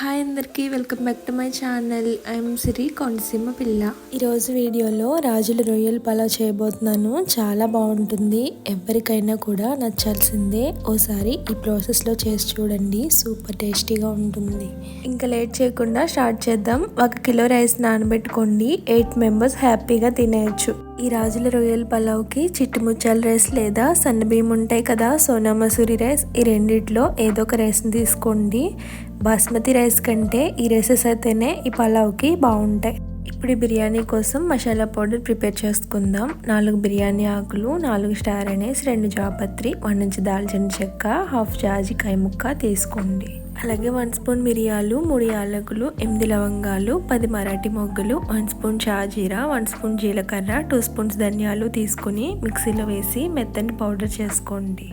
Hi అందరికీ welcome back to my channel. I'm Siri Kondaseema పిల్ల. ఈరోజు వీడియోలో రాజుల రొయ్యల పలావ్ చేయబోతున్నాను. చాలా బాగుంటుంది. ఎవరికైనా కూడా నచ్చాల్సిందే. ఓసారి ఈ ప్రాసెస్లో చేసి చూడండి. సూపర్ టేస్టీగా ఉంటుంది. ఇంకా లేట్ చేయకుండా స్టార్ట్ చేద్దాం. ఒక కిలో రైస్ నానబెట్టుకోండి. ఎయిట్ మెంబర్స్ హ్యాపీగా తినేయచ్చు. ఈ రాజుల రొయ్యల పలావ్కి చిట్టుముచ్చాల రైస్ లేదా సన్న బియ్యం ఉంటాయి కదా సోనా మసూరి రైస్. ఈ రెండిట్లో ఏదో ఒక రైస్ని తీసుకోండి. బాస్మతి రైస్ కంటే ఈ రైసెస్ అయితేనే ఈ పలావ్కి బాగుంటాయి. ఇప్పుడు ఈ బిర్యానీ కోసం మసాలా పౌడర్ ప్రిపేర్ చేసుకుందాం. నాలుగు బిర్యానీ ఆకులు నాలుగు స్టార్ అనేసి రెండు జాపత్రి వన్ నుంచి దాల్చిన చెక్క హాఫ్ జాజి కాయ ముక్క తీసుకోండి. అలాగే వన్ స్పూన్ మిరియాలు మూడు యాలకులు ఎనిమిది లవంగాలు పది మరాఠీ మొగ్గలు వన్ స్పూన్ షాజీరా వన్ స్పూన్ జీలకర్ర టూ స్పూన్స్ ధనియాలు తీసుకుని మిక్సీలో వేసి మెత్తని పౌడర్ చేసుకోండి.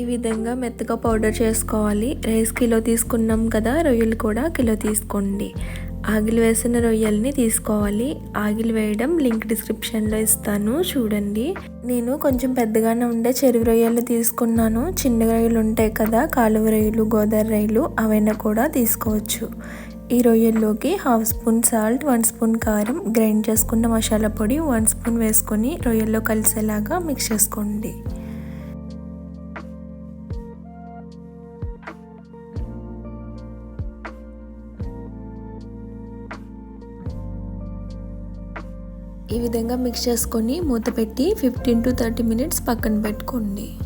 ఈ విధంగా మెత్తగా పౌడర్ చేసుకోవాలి. రైస్ కిలో తీసుకున్నాం కదా రొయ్యలు కూడా కిలో తీసుకోండి. ఆగిలి వేసిన రొయ్యల్ని తీసుకోవాలి. ఆగిలి వేయడం లింక్ డిస్క్రిప్షన్లో ఇస్తాను చూడండి. నేను కొంచెం పెద్దగానే ఉండే చెరువు రొయ్యలు తీసుకున్నాను. చిన్న రొయ్యలు ఉంటాయి కదా కాలువ రొయ్యలు గోదావరి రొయ్యలు అవైనా కూడా తీసుకోవచ్చు. ఈ రొయ్యల్లోకి half spoon salt one spoon కారం గ్రైండ్ చేసుకున్న మసాలా పొడి వన్ స్పూన్ వేసుకొని రొయ్యల్లో కలిసేలాగా మిక్స్ చేసుకోండి. ఈ విధంగా మిక్స్ చేసుకొని మూత పెట్టి ఫిఫ్టీన్ టు థర్టీ మినిట్స్ పక్కన పెట్టుకోండి.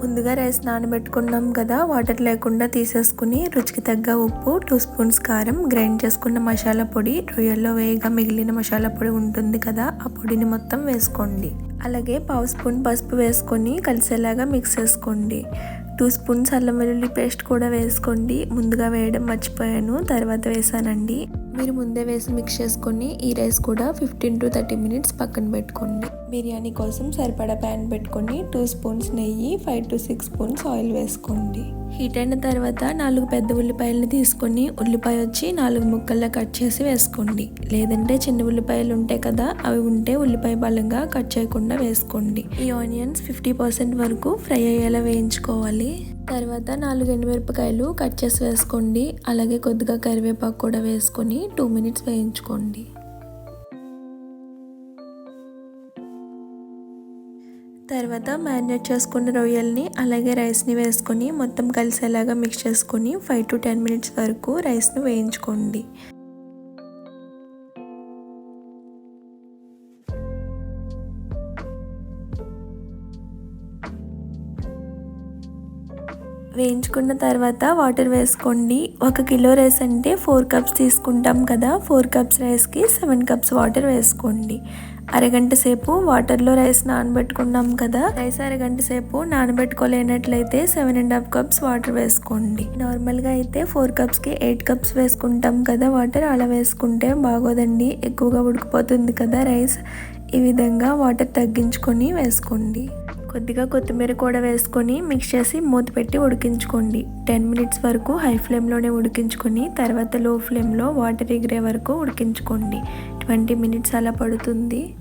ముందుగా రైస్ నానబెట్టుకున్నాం కదా వాటర్ లేకుండా తీసేసుకుని రుచికి తగ్గ ఉప్పు టూ స్పూన్స్ కారం గ్రైండ్ చేసుకున్న మసాలా పొడి రొయ్యల్లో వేయగా మిగిలిన మసాలా పొడి ఉంటుంది కదా ఆ పొడిని మొత్తం వేసుకోండి. అలాగే పావు స్పూన్ పసుపు వేసుకొని కలిసేలాగా మిక్స్ చేసుకోండి. టూ స్పూన్స్ అల్లం వెల్లుల్లి పేస్ట్ కూడా వేసుకోండి. ముందుగా వేయడం మర్చిపోయాను తర్వాత వేసానండి. మీరు ముందే వేసి మిక్స్ చేసుకొని ఈ రైస్ కూడా ఫిఫ్టీన్ టు థర్టీ మినిట్స్ పక్కన పెట్టుకోండి. బిర్యానీ కోసం సరిపడా ప్యాన్ పెట్టుకొని టూ స్పూన్స్ నెయ్యి five to six spoons oil వేసుకోండి. హీట్ అయిన తర్వాత నాలుగు పెద్ద ఉల్లిపాయలను తీసుకొని ఉల్లిపాయ వచ్చి నాలుగు ముక్కల్లో కట్ చేసి వేసుకోండి. లేదంటే చిన్న ఉల్లిపాయలు ఉంటాయి కదా అవి ఉంటే ఉల్లిపాయ బలంగా కట్ చేయకుండా వేసుకోండి. ఈ ఆనియన్స్ ఫిఫ్టీ పర్సెంట్ వరకు ఫ్రై అయ్యేలా వేయించుకోవాలి. తర్వాత నాలుగు ఎండుమిరపకాయలు కట్ చేసి వేసుకోండి. అలాగే కొద్దిగా కరివేపాకు కూడా వేసుకొని టూ మినిట్స్ వేయించుకోండి. తర్వాత మ్యారినేట్ చేసుకున్న రొయ్యల్ని అలాగే రైస్ని వేసుకొని మొత్తం కలిసేలాగా మిక్స్ చేసుకొని ఫైవ్ టు టెన్ మినిట్స్ వరకు రైస్ని వేయించుకోండి. వేయించుకున్న తర్వాత వాటర్ వేసుకోండి. ఒక కిలో రైస్ అంటే ఫోర్ కప్స్ తీసుకుంటాం కదా. ఫోర్ కప్స్ రైస్కి సెవెన్ కప్స్ వాటర్ వేసుకోండి. అరగంట సేపు వాటర్లో రైస్ నానబెట్టుకున్నాం కదా. రైస్ అరగంట సేపు నానబెట్టుకోలేనట్లయితే seven and half cups water వేసుకోండి. నార్మల్గా అయితే ఫోర్ కప్స్కి ఎయిట్ కప్స్ వేసుకుంటాం కదా. వాటర్ అలా వేసుకుంటే బాగోదండి. ఎక్కువగా ఉడికిపోతుంది కదా రైస్. ఈ విధంగా వాటర్ తగ్గించుకొని వేసుకోండి. కొద్దిగా కొత్తిమీర కూడా వేసుకొని మిక్స్ చేసి మూత పెట్టి ఉడికించుకోండి. టెన్ మినిట్స్ వరకు హై ఫ్లేమ్లోనే ఉడికించుకొని తర్వాత లో ఫ్లేమ్లో వాటర్ ఎగిరే వరకు ఉడికించుకోండి. ట్వంటీ మినిట్స్ అలా పడుతుంది.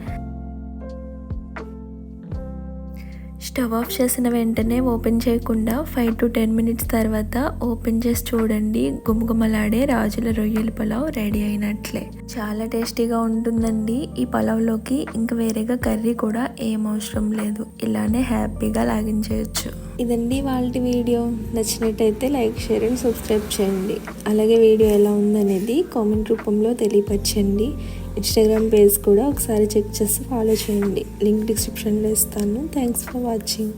స్టవ్ ఆఫ్ చేసిన వెంటనే ఓపెన్ చేయకుండా ఫైవ్ టు టెన్ మినిట్స్ తర్వాత ఓపెన్ చేసి చూడండి. గుమగుమలాడే రాజుల రొయ్యల పలావ్ రెడీ అయినట్లే. చాలా టేస్టీగా ఉంటుందండి ఈ పలావ్లోకి. ఇంకా వేరేగా కర్రీ కూడా ఏం అవసరం లేదు. ఇలానే హ్యాపీగా లాగించేయచ్చు. ఇదండి వాళ్ళ వీడియో. నచ్చినట్టయితే లైక్ షేర్ అండ్ సబ్స్క్రైబ్ చేయండి. అలాగే వీడియో ఎలా ఉందనేది కామెంట్ రూపంలో తెలియపరచండి. ఇన్స్టాగ్రామ్ పేజ్ కూడా ఒకసారి చెక్ చేసి ఫాలో చేయండి. లింక్ డిస్క్రిప్షన్లో ఇస్తాను. Thanks for watching